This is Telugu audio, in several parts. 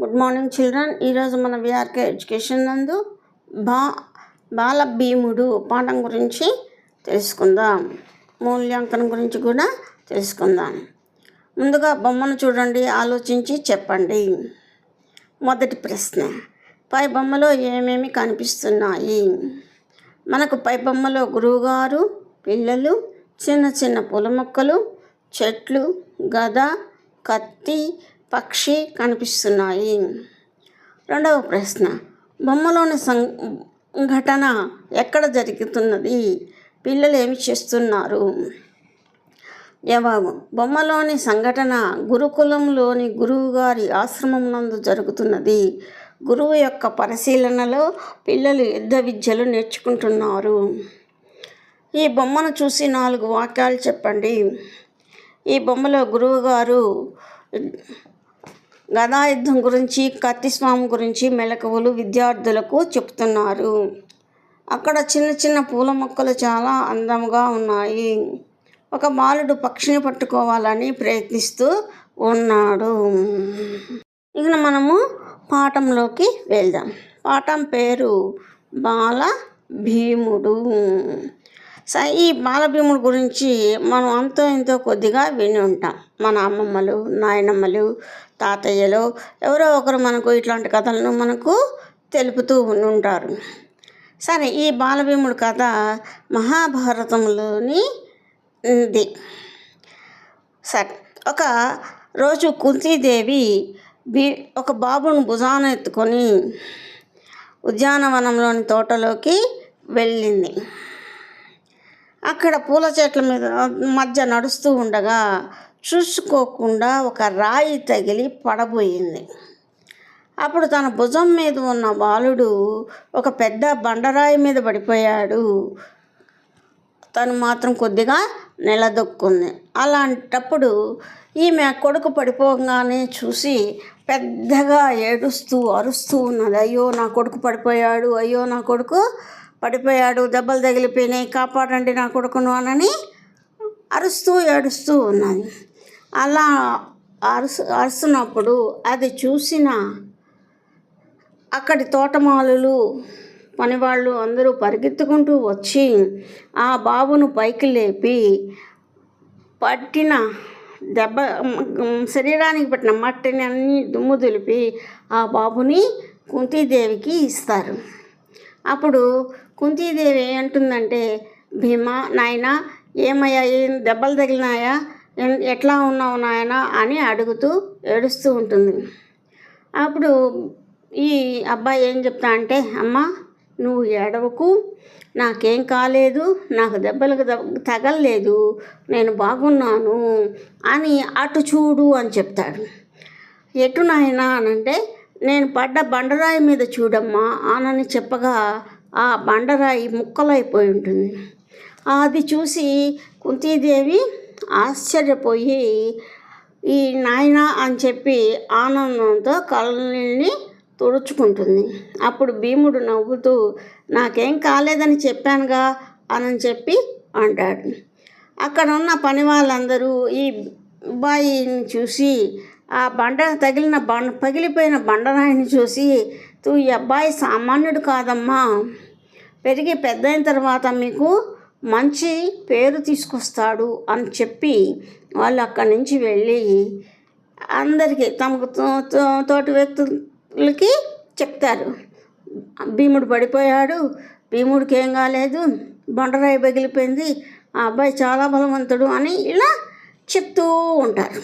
గుడ్ మార్నింగ్ చిల్డ్రన్ ఈరోజు మన విఆర్కే ఎడ్యుకేషన్ నందు బా బాల భీముడు పాఠం గురించి తెలుసుకుందాం. మూల్యాంకనం గురించి కూడా తెలుసుకుందాం. ముందుగా బొమ్మను చూడండి ఆలోచించి చెప్పండి. మొదటి ప్రశ్న. పై బొమ్మలో ఏమేమి కనిపిస్తున్నాయి? మనకు పై బొమ్మలో గురువుగారు పిల్లలు చిన్న చిన్న పూల మొక్కలు చెట్లు గద కత్తి పక్షి కనిపిస్తున్నాయి. రెండవ ప్రశ్న బొమ్మలోని సంఘటన ఎక్కడ జరుగుతున్నది? పిల్లలు ఏమి చేస్తున్నారు? జవాబు బొమ్మలోని సంఘటన గురుకులంలోని గురువుగారి ఆశ్రమం నందు జరుగుతున్నది. గురువు యొక్క పరిశీలనలో పిల్లలు యుద్ధ విద్యలు నేర్చుకుంటున్నారు. ఈ బొమ్మను చూసి నాలుగు వాక్యాలు చెప్పండి. ఈ బొమ్మలో గురువుగారు గదాయుద్ధం గురించి కత్తిస్వామి గురించి మెలకువలు విద్యార్థులకు చెప్తున్నారు. అక్కడ చిన్న చిన్న పూల మొక్కలు చాలా అందంగా ఉన్నాయి. ఒక బాలుడు పక్షిని పట్టుకోవాలని ప్రయత్నిస్తూ ఉన్నాడు. ఇక మనము పాఠంలోకి వెళ్దాం. పాఠం పేరు బాల భీముడు. ఈ బాలభీముడు గురించి మనం అంతో ఎంతో కొద్దిగా విని ఉంటాం. మన అమ్మమ్మలు నాయనమ్మలు తాతయ్యలు ఎవరో ఒకరు మనకు ఇట్లాంటి కథలను మనకు తెలుపుతూ ఉంటారు సరే ఈ బాలభీముడు కథ మహాభారతంలోని ఉంది సరే ఒక రోజు కుంతీదేవి బీ ఒక బాబును భుజాన ఎత్తుకొని ఉద్యానవనంలోని తోటలోకి వెళ్ళింది. అక్కడ పూల చెట్ల మీద మధ్య నడుస్తూ ఉండగా చూసుకోకుండా ఒక రాయి తగిలి పడబోయింది. అప్పుడు తన భుజం మీద ఉన్న బాలుడు ఒక పెద్ద బండరాయి మీద పడిపోయాడు. తను మాత్రం కొద్దిగా నిలదొక్కుంది. అలాంటప్పుడు ఈమె కొడుకు పడిపోగానే చూసి పెద్దగా ఏడుస్తూ అరుస్తూ ఉన్నది. అయ్యో నా కొడుకు పడిపోయాడు. అయ్యో నా కొడుకు పడిపోయాడు. దెబ్బలు తగిలిపోయినాయి. కాపాడండి నా కొడుకును అనని అరుస్తూ ఏడుస్తూ ఉన్నది. అలా అరుసు అరుసినప్పుడు అది చూసిన అక్కడి తోటమాలులు పనివాళ్ళు అందరూ పరిగెత్తుకుంటూ వచ్చి ఆ బాబును పైకి లేపి పట్టిన దెబ్బ శరీరానికి పట్టిన మట్టిని అన్ని దుమ్ము దులిపి ఆ బాబుని కుంతీదేవికి ఇస్తారు. అప్పుడు కుంతీదేవి ఏమంటుందంటే భీమా నాయన ఏమయ్యా ఏం దెబ్బలు తగిలినాయా? ఎట్లా ఉన్నావు నాయన అని అడుగుతూ ఏడుస్తూ ఉంటుంది. అప్పుడు ఈ అబ్బాయి ఏం చెప్తా అంటే అమ్మ నువ్వు ఏడవకు. నాకేం కాలేదు. నాకు దెబ్బలకు తగలలేదు. నేను బాగున్నాను. అని అటు చూడు అని చెప్తాడు. ఎటు నాయనా అనంటే నేను పడ్డ బండరాయి మీద చూడమ్మా ఆనని చెప్పగా ఆ బండరాయి ముక్కలైపోయి ఉంటుంది. అది చూసి కుంతీదేవి ఆశ్చర్యపోయి ఈ నాయన అని చెప్పి ఆనందంతో కళ్ళని తుడుచుకుంటుంది. అప్పుడు భీముడు నవ్వుతూ నాకేం కాలేదని చెప్పానుగా అని చెప్పి అంటాడు. అక్కడ ఉన్న పని వాళ్ళందరూ ఈ అబ్బాయిని చూసి ఆ బండ తగిలిన బండ పగిలిపోయిన బండరాయిని చూసి తూ ఈ అబ్బాయి సామాన్యుడు కాదమ్మా. పెరిగి పెద్ద అయిన తర్వాత మీకు మంచి పేరు తీసుకొస్తాడు అని చెప్పి వాళ్ళు అక్కడి నుంచి వెళ్ళి అందరికీ తమకు తోటి వ్యక్తులకి చెప్తారు. భీముడు పడిపోయాడు. భీముడికి ఏం కాలేదు. బండరాయి పగిలిపోయింది. ఆ అబ్బాయి చాలా బలవంతుడు అని ఇలా చెప్తూ ఉంటారు.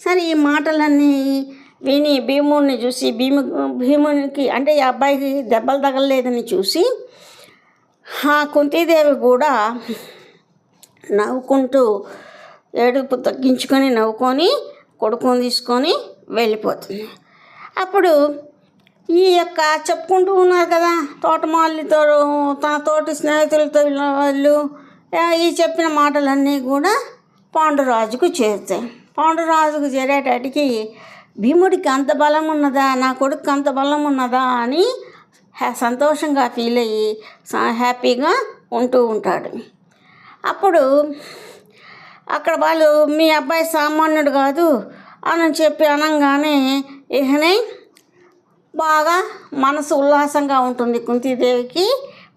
సరే ఈ మాటలన్నీ విని భీముడిని చూసి భీము భీమునికి అంటే ఈ అబ్బాయికి దెబ్బలు తగలలేదని చూసి ఆ కుంతీదేవి కూడా నవ్వుకుంటూ ఏడుపు తగ్గించుకొని నవ్వుకొని కొడుకుని తీసుకొని వెళ్ళిపోతుంది. అప్పుడు ఈ యొక్క చెప్పుకుంటూ ఉన్నారు కదా తోటమాలితో తన తోటి స్నేహితులతో వాళ్ళు ఈ చెప్పిన మాటలన్నీ కూడా పాండురాజుకు చేరుతాయి. పాండురాజుకు చేరేటటికి భీముడికి అంత బలం ఉన్నదా నా కొడుకు అంత బలం ఉన్నదా అని సంతోషంగా ఫీల్ అయ్యి హ్యాపీగా ఉంటూ ఉంటాడు. అప్పుడు అక్కడ వాళ్ళు మీ అబ్బాయి సామాన్యుడు కాదు అని చెప్పి అనగానే ఇహనే బాగా మనసు ఉల్లాసంగా ఉంటుంది కుంతీదేవికి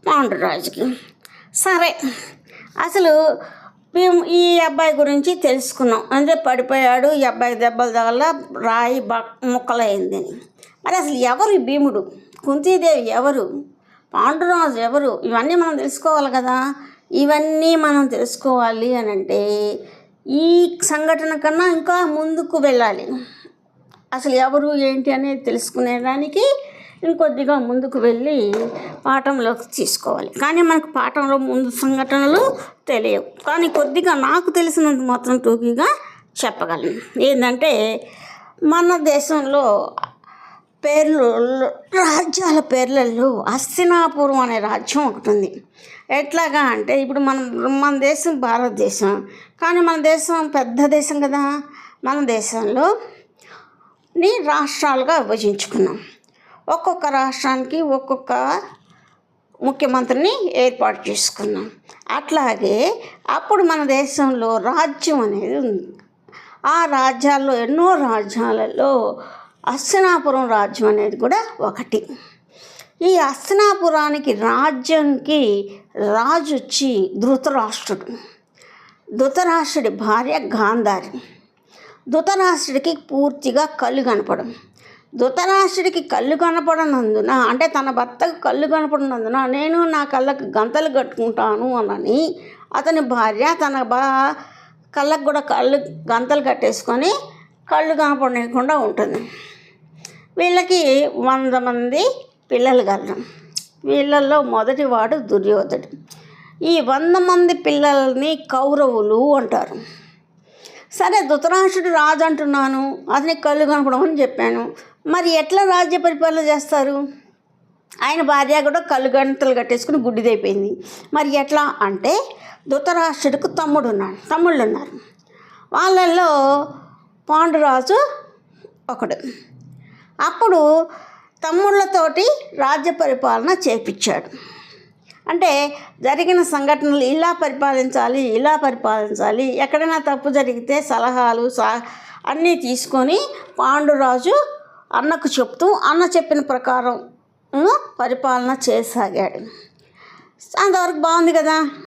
పాండురాజుకి. సరే అసలు మేము ఈ అబ్బాయి గురించి తెలుసుకున్నాం. అంటే పడిపోయాడు ఈ అబ్బాయి దెబ్బల తగల రాయి బ ముక్కలైంది అని మరి అసలు ఎవరు భీముడు? కుంతీదేవి ఎవరు? పాండురాజు ఎవరు? ఇవన్నీ మనం తెలుసుకోవాలి కదా. ఇవన్నీ మనం తెలుసుకోవాలి అని అంటే ఈ సంఘటన కన్నా ఇంకా ముందుకు వెళ్ళాలి. అసలు ఎవరు ఏంటి అనేది తెలుసుకునేదానికి ఇంకొద్దిగా ముందుకు వెళ్ళి పాఠంలోకి తీసుకోవాలి. కానీ మనకు పాఠంలో ముందు సంఘటనలు తెలియవు. కానీ కొద్దిగా నాకు తెలిసినంత మాత్రం టూకీగా చెప్పగలను. ఏంటంటే మన దేశంలో పేర్లు రాజ్యాల పేర్లలో హస్తినాపురం అనే రాజ్యం ఒకటి ఉంది. ఎట్లాగా అంటే ఇప్పుడు మనం మన దేశం భారతదేశం. కానీ మన దేశం పెద్ద దేశం కదా. మన దేశంలో ని రాష్ట్రాలుగా విభజించుకున్నాం. ఒక్కొక్క రాష్ట్రానికి ఒక్కొక్క ముఖ్యమంత్రిని ఏర్పాటు చేసుకున్నాం. అట్లాగే అప్పుడు మన దేశంలో రాజ్యం అనేది ఉంది. ఆ రాజ్యాల్లో ఎన్నో రాజ్యాలలో హస్తినాపురం రాజ్యం అనేది కూడా ఒకటి. ఈ హస్తినాపురానికి రాజ్యంకి రాజు వచ్చి ధృతరాష్ట్రుడు. ధృతరాష్ట్రుడి భార్య గాంధారి. ధృతరాష్ట్రుడికి పూర్తిగా కళ్ళు కనపడం ధృతరాష్ట్రుడికి కళ్ళు కనపడనందున అంటే తన భర్తకు కళ్ళు కనపడనందున నేను నా కళ్ళకు గంతలు కట్టుకుంటాను అనని అతని భార్య తన బా కళ్ళకు కూడా కళ్ళు గంతలు కట్టేసుకొని కళ్ళు కనపడకుండా ఉంటుంది. వీళ్ళకి వంద మంది పిల్లలు కలరు. వీళ్ళల్లో మొదటివాడు దుర్యోధనుడు. ఈ వంద మంది పిల్లల్ని కౌరవులు అంటారు. సరే ధృతరాష్ట్రుడు రాజు అంటున్నాను. అతనికి కళ్ళు కనపడమని చెప్పాను. మరి ఎట్లా రాజ్య పరిపాలన చేస్తారు? ఆయన భార్య కూడా కళ్ళు గంటలు కట్టేసుకుని గుడ్డిదైపోయింది. మరి ఎట్లా అంటే ధృతరాష్ట్రుడికి తమ్ముడు ఉన్నాడు. తమ్ముళ్ళు ఉన్నారు. వాళ్ళల్లో పాండురాజు ఒకడు. అప్పుడు తమ్ముళ్ళతోటి రాజ్య పరిపాలన చేపించాడు. అంటే జరిగిన సంఘటనలు ఇలా పరిపాలించాలి ఇలా పరిపాలించాలి ఎక్కడైనా తప్పు జరిగితే సలహాలు సా అన్నీ తీసుకొని పాండురాజు అన్నకు చెప్తూ అన్న చెప్పిన ప్రకారం పరిపాలన చేసాగాడు. అంతవరకు బాగుంది కదా?